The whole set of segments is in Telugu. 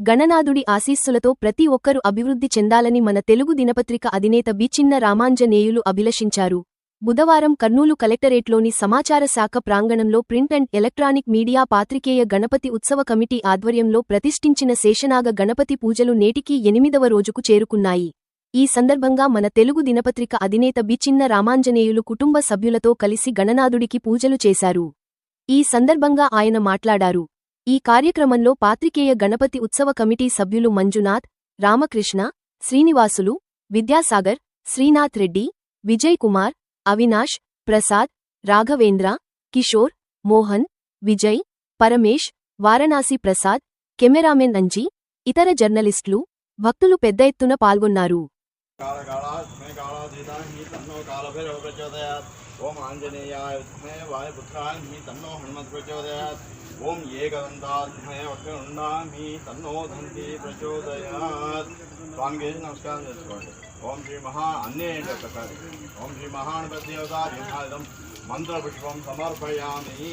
గణనాథుడి ఆశీస్సులతో ప్రతి ఒక్కరూ అభివృద్ధి చెందాలని మన తెలుగు దినపత్రిక అధినేత బి. చిన్న రామాంజనేయులు అభిలషించారు. బుధవారం కర్నూలు కలెక్టరేట్లోని సమాచార శాఖ ప్రాంగణంలో ప్రింట్ అండ్ ఎలక్ట్రానిక్ మీడియా పాత్రికేయ గణపతి ఉత్సవ కమిటీ ఆధ్వర్యంలో ప్రతిష్ఠించిన శేషనాగ గణపతి పూజలు నేటికి ఎనిమిదవ రోజుకు చేరుకున్నాయి. ఈ సందర్భంగా మన తెలుగు దినపత్రిక అధినేత బి. చిన్న రామాంజనేయులు కుటుంబ సభ్యులతో కలిసి గణనాథుడికి పూజలు చేశారు. ఈ సందర్భంగా ఆయన మాట్లాడారు. ఈ కార్యక్రమంలో పాత్రికేయ గణపతి ఉత్సవ కమిటీ సభ్యులు మంజునాథ్ రామకృష్ణ శ్రీనివాసులు విద్యాసాగర్ శ్రీనాథ్ రెడ్డి విజయ్ కుమార్ అవినాష్ ప్రసాద్ రాఘవేంద్ర కిషోర్ మోహన్ విజయ్ పరమేష్ వారణాసి ప్రసాద్ కెమెరామెన్ అంజీ ఇతర జర్నలిస్టులు భక్తులు పెద్ద ఎత్తున పాల్గొన్నారు. कालकालास्मै कालाधीताहि तन्नो कालभैरव प्रचोदयात् ॐ आञ्जनेयाय विद्महे वायुपुत्राहि तन्नो हनुमत् प्रचोदयात् ॐ एकदन्तात्महे वक्रनुण्डामि तन्नो ధంతి ప్రచోదయాత్ స్వామికి నమస్కారం చేసుకోండి ఓం శ్రీ మహా అన్నీ ఏంటో ప్రకారం ఓం శ్రీ మహానుపదేవతా విభాగం మంత్రపుష్పం సమర్పయామి ఇది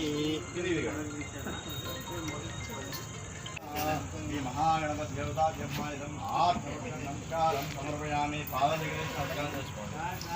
ఇది కాదు. శ్రీ మహాగణపతిదేవతాభ్యమాయుధం ఆత్మోక్షం నమస్కారం సమర్పయామి పాదశిఖరి నమస్కారం చేసుకోండి ఆత్మోక్షం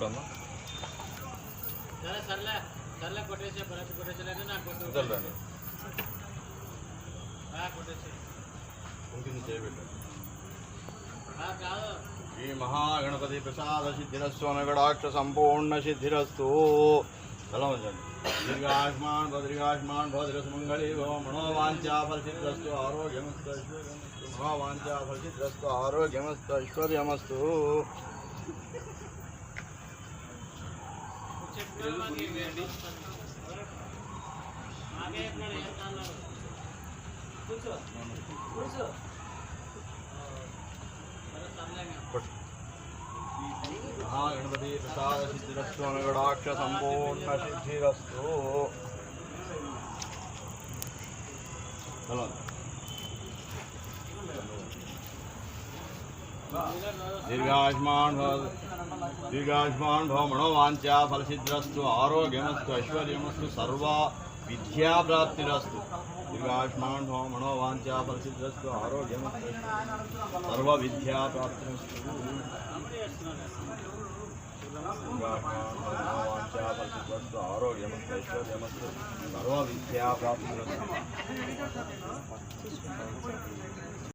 అమ్మా సరే సర్లే. సర్లే కొట్టేసే భరత్ కొట్టేసేలంటే నాకు కొట్టు. వదలండి ఆ, కొట్టేసే ఆ, కాదు. శ్రీ మహాగణపతి ప్రసాద సిద్ధిరస్వామి గడాక్ష సంపూర్ణ సిద్ధిరస్తు బలవంచండి దీర్ఘాయుష్మాన్ భద్రిగాయుష్మాన్ భద్రసుమంగళి భవ ఆరోగ్యమస్తు ఐశ్వర్యమస్తు ఆరోగ్యమస్తు ఐశ్వర్యమస్తు కూర్చో కూర్చో సరే సర్లే ఇంకా. మహాగణపతి ప్రసాద సిద్ధిరస్సు అనగడాక్ష సంపూర్ణ సిద్ధిరస్తు బలవంతం దీర్ఘాయుష్మాన్ దీర్ఘాయుష్మాన్ భవ మనోవాంఛ ఫలసిద్ధిరస్తు ఆరోగ్యమస్తు ఐశ్వర్యమస్తు సర్వ విద్యాప్రాప్తిరస్తు దీర్ఘాయుష్మాన్ భవ మనోవాంఛ ఫలసిద్ధిరస్తు ఆరోగ్యమస్తు సర్వ విద్యాప్రాప్తిరస్తు ఆరోగ్యమస్తు ఐశ్వర్యమస్తు సర్వ విద్యాప్రాప్తిరస్తు